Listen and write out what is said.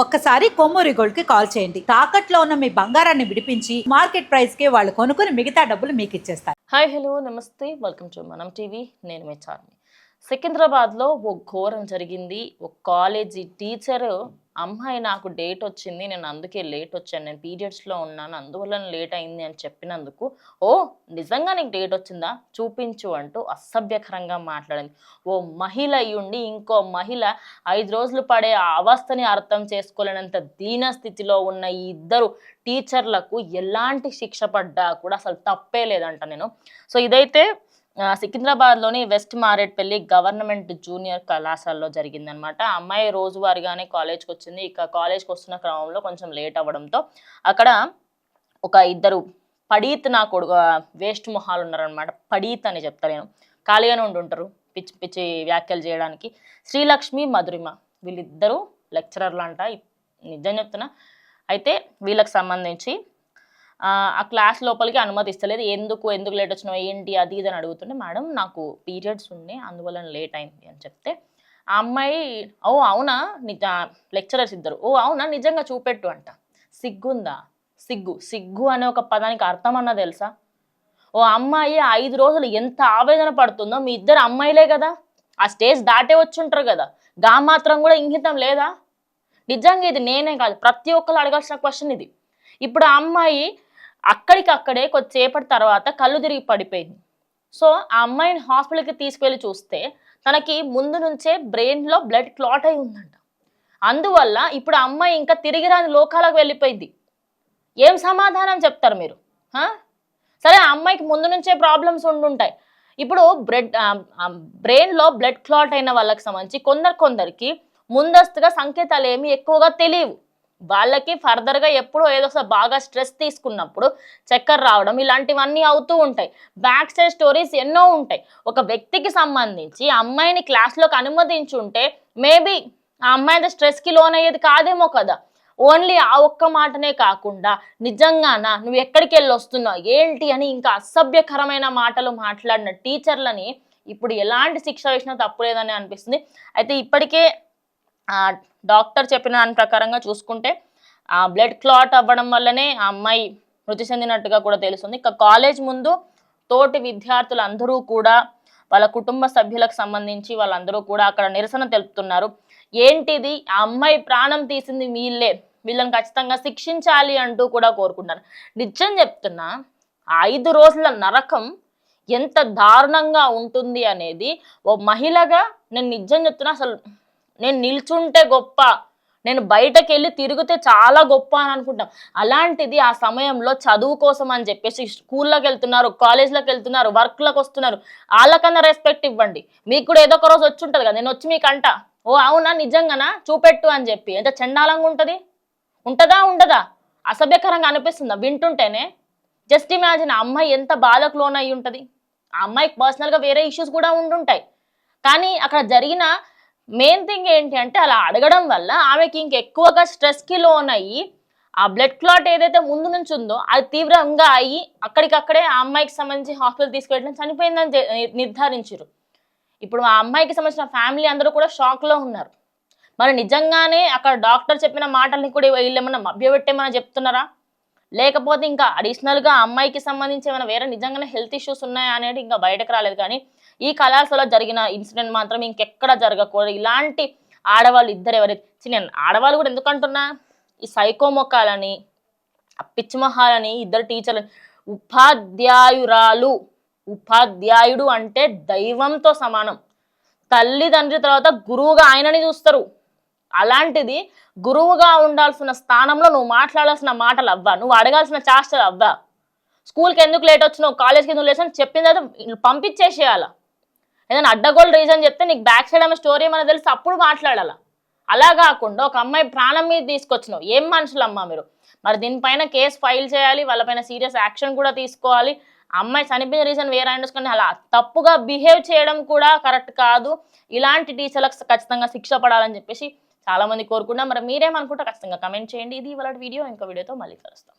ఒక్కసారి కొమ్మూరి గోల్డ్కి కాల్ చేయండి. తాకట్లో ఉన్న మీ బంగారాన్ని విడిపించి మార్కెట్ ప్రైస్కి వాళ్ళు కొనుక్కుని మిగతా డబ్బులు మీకు ఇచ్చేస్తారు. హాయ్ హలో నమస్తే. Welcome to Manam TV. నేను మీ చార్మి. సికింద్రాబాద్లో ఓ ఘోరం జరిగింది. ఒక కాలేజీ టీచర్ అమ్మాయి నాకు డేట్ వచ్చింది నేను అందుకే లేట్ వచ్చాను నేను పీరియడ్స్లో ఉన్నాను అందువల్ల లేట్ అయింది అని చెప్పినందుకు ఓ నిజంగా నీకు డేట్ వచ్చిందా? చూపించు అంటూ అసభ్యకరంగా మాట్లాడింది. ఓ మహిళ అయ్యుండి ఇంకో మహిళ ఐదు రోజులు పడే అవస్థని అర్థం చేసుకోలేనంత దీన స్థితిలో ఉన్న ఈ ఇద్దరు టీచర్లకు ఎలాంటి శిక్ష పడ్డా కూడా అసలు తప్పే లేదంట నేను. సో ఇదైతే సికింద్రాబాద్లోని వెస్ట్ మారేట్పల్లి గవర్నమెంట్ జూనియర్ కళాశాలలో జరిగిందనమాట. అమ్మాయి రోజువారీగానే కాలేజ్కి వచ్చింది. ఇక కాలేజ్కి వస్తున్న క్రమంలో కొంచెం లేట్ అవ్వడంతో అక్కడ ఒక ఇద్దరు పడీత్ నా కొడుకు వేస్ట్ మొహాలు ఉన్నారనమాట. పడీత్ అని చెప్తా నేను. ఖాళీగానే ఉండి ఉంటారు పిచ్చి పిచ్చి వ్యాఖ్యలు చేయడానికి. శ్రీలక్ష్మి మధురిమ వీళ్ళిద్దరూ లెక్చరర్లు అంట. నిజం చెప్తున్నా. అయితే వీళ్ళకి సంబంధించి ఆ క్లాస్ లోపలికి అనుమతిస్తలేదు. ఎందుకు ఎందుకు లేట్ వచ్చినావు ఏంటి అది ఇది అని అడుగుతుంటే మేడం నాకు పీరియడ్స్ ఉన్నాయి అందువల్ల లేట్ అయింది అని చెప్తే ఆ అమ్మాయి ఓ అవునా? నిజ లెక్చరర్స్ ఇద్దరు. ఓ అవునా? నిజంగా చూపెట్టు అంట. సిగ్గుందా? సిగ్గు సిగ్గు అనే ఒక పదానికి అర్థం అన్న తెలుసా? ఓ అమ్మాయి ఐదు రోజులు ఎంత ఆవేదన పడుతుందో మీ ఇద్దరు అమ్మాయిలే కదా. ఆ స్టేజ్ దాటే వచ్చి ఉంటారు కదా. గా మాత్రం కూడా ఇంగితం లేదా? నిజంగా ఇది నేనే కాదు. ప్రతి ఒక్కరు అడగాల్సిన క్వశ్చన్ ఇది. ఇప్పుడు ఆ అమ్మాయి అక్కడికి అక్కడే కొద్దిసేపటి తర్వాత కళ్ళు తిరిగి పడిపోయింది. సో ఆ అమ్మాయిని హాస్పిటల్కి తీసుకెళ్ళి చూస్తే తనకి ముందు నుంచే బ్రెయిన్లో బ్లడ్ క్లాట్ అయి ఉందంట. అందువల్ల ఇప్పుడు ఆ అమ్మాయి ఇంకా తిరిగి రాని లోకాలకు వెళ్ళిపోయింది. ఏం సమాధానం చెప్తారు మీరు? సరే ఆ అమ్మాయికి ముందు నుంచే ప్రాబ్లమ్స్ ఉండుంటాయి. ఇప్పుడు బ్రెడ్ బ్రెయిన్లో బ్లడ్ క్లాట్ అయిన వాళ్ళకి సంబంధించి కొందరు కొందరికి ముందస్తుగా సంకేతాలు ఏమి ఎక్కువగా తెలియవు. వాళ్ళకి ఫర్దర్గా ఎప్పుడో ఏదో ఒకసారి బాగా స్ట్రెస్ తీసుకున్నప్పుడు చక్కెర రావడం ఇలాంటివన్నీ అవుతూ ఉంటాయి. బ్యాక్ సైడ్ స్టోరీస్ ఎన్నో ఉంటాయి. ఒక వ్యక్తికి సంబంధించి అమ్మాయిని క్లాస్లోకి అనుమతించుంటే మేబీ ఆ అమ్మాయి స్ట్రెస్కి లోన్ అయ్యేది కాదేమో కదా. ఓన్లీ ఆ ఒక్క మాటనే కాకుండా నిజంగానా నువ్వు ఎక్కడికి వెళ్ళి వస్తున్నావు? ఏంటి అని ఇంకా అసభ్యకరమైన మాటలు మాట్లాడిన టీచర్లని ఇప్పుడు ఎలాంటి శిక్ష వేసినా తప్పులేదని అనిపిస్తుంది. అయితే ఇప్పటికే డాక్టర్ చెప్పిన దాని ప్రకారంగా చూసుకుంటే ఆ బ్లడ్ క్లాట్ అవ్వడం వల్లనే ఆ అమ్మాయి మృతి చెందినట్టుగా కూడా తెలుస్తుంది. ఇక కాలేజ్ ముందు తోటి విద్యార్థులు అందరూ కూడా వాళ్ళ కుటుంబ సభ్యులకు సంబంధించి వాళ్ళందరూ కూడా అక్కడ నిరసన తెలుపుతున్నారు. ఏంటిది? ఆ అమ్మాయి ప్రాణం తీసింది వీళ్ళే. వీళ్ళని ఖచ్చితంగా శిక్షించాలి అంటూ కూడా కోరుకుంటారు నిజం చెప్తున్నా ఐదు రోజుల నరకం ఎంత దారుణంగా ఉంటుంది అనేది ఓ మహిళగా నేను నిజం చెప్తున్నా అసలు నేను నిల్చుంటే గొప్ప. నేను బయటకు వెళ్ళి తిరిగితే చాలా గొప్ప అని అనుకుంటాం. అలాంటిది ఆ సమయంలో చదువు కోసం అని చెప్పేసి స్కూల్లోకి వెళ్తున్నారు కాలేజ్లోకి వెళ్తున్నారు వర్క్లకు వస్తున్నారు. వాళ్ళకన్నా రెస్పెక్ట్ ఇవ్వండి. మీకు కూడా ఏదో ఒక రోజు వచ్చి ఉంటుంది కదా నేను వచ్చి మీకు అంట ఓ అవునా నిజంగానా? చూపెట్టు అని చెప్పి. ఎంత చండాలంగా ఉంటుంది? ఉంటుందా ఉండదా? అసభ్యకరంగా అనిపిస్తుందా? వింటుంటేనే. జస్ట్ ఇమాజిన్ ఆ అమ్మాయి ఎంత బాధకు లోన్ అయి ఉంటుంది. ఆ అమ్మాయికి పర్సనల్గా వేరే ఇష్యూస్ కూడా ఉండుంటాయి. కానీ అక్కడ జరిగిన మెయిన్ థింగ్ ఏంటి అంటే అలా అడగడం వల్ల ఆమెకి ఇంకెక్కువగా స్ట్రెస్కి లోన్ అయ్యి ఆ బ్లడ్ క్లాట్ ఏదైతే ముందు నుంచి ఉందో అది తీవ్రంగా అయ్యి అక్కడికక్కడే ఆ అమ్మాయికి సంబంధించి హాస్పిటల్ తీసుకెళ్ళడం చనిపోయిందని నిర్ధారించారు ఇప్పుడు ఆ అమ్మాయికి సంబంధించిన ఫ్యామిలీ అందరూ కూడా షాక్లో ఉన్నారు. మరి నిజంగానే అక్కడ డాక్టర్ చెప్పిన మాటల్ని కూడా వీళ్ళు ఏమన్నా మభ్యపెట్టేమన్నా చెప్తున్నారా? లేకపోతే ఇంకా అడిషనల్గా అమ్మాయికి సంబంధించి ఏమైనా వేరే నిజంగానే హెల్త్ ఇష్యూస్ ఉన్నాయా అనేది ఇంకా బయటకు రాలేదు. కానీ ఈ కళాశాలలో జరిగిన ఇన్సిడెంట్ మాత్రం ఇంకెక్కడ జరగకూడదు. ఇలాంటి ఆడవాళ్ళు ఇద్దరు ఎవరైతే చిన్న ఆడవాళ్ళు కూడా ఎందుకంటున్నా? ఈ సైకో మొక్కాలని ఆ ఇద్దరు టీచర్లు. ఉపాధ్యాయురాలు ఉపాధ్యాయుడు అంటే దైవంతో సమానం. తల్లిదండ్రి తర్వాత గురువుగా ఆయనని చూస్తారు. అలాంటిది గురువుగా ఉండాల్సిన స్థానంలో నువ్వు మాట్లాడాల్సిన మాటలు అవ్వా. నువ్వు అడగాల్సిన చేష్టలు అవ్వా. స్కూల్కి ఎందుకు లేట్ వచ్చినావు? కాలేజ్కి ఎందుకు లేచిన చెప్పిన తర్వాత పంపించేసేయాలా. ఏదైనా అడ్డగోలు రీజన్ చెప్తే నీకు బ్యాక్ సైడ్ ఆమె స్టోరీ ఏమైనా తెలిసి అప్పుడు మాట్లాడాల. అలా కాకుండా ఒక అమ్మాయి ప్రాణం మీద తీసుకొచ్చినావు. ఏం మనుషులు మీరు? మరి దీనిపైన కేసు ఫైల్ చేయాలి వాళ్ళపైన సీరియస్ యాక్షన్ కూడా తీసుకోవాలి. అమ్మాయి చనిపోయిన రీజన్ వేరే అండర్స్టాండ్ అలా తప్పుగా బిహేవ్ చేయడం కూడా కరెక్ట్ కాదు. ఇలాంటి టీచర్లకు ఖచ్చితంగా శిక్ష పడాలని చెప్పేసి చాలా మంది కోరుకున్నా మరి మీరేమనుకుంటే ఖచ్చితంగా కమెంట్ చేయండి. ఇది ఇవాళ వీడియో. ఇంకో వీడియోతో మళ్ళీ కలుస్తాం.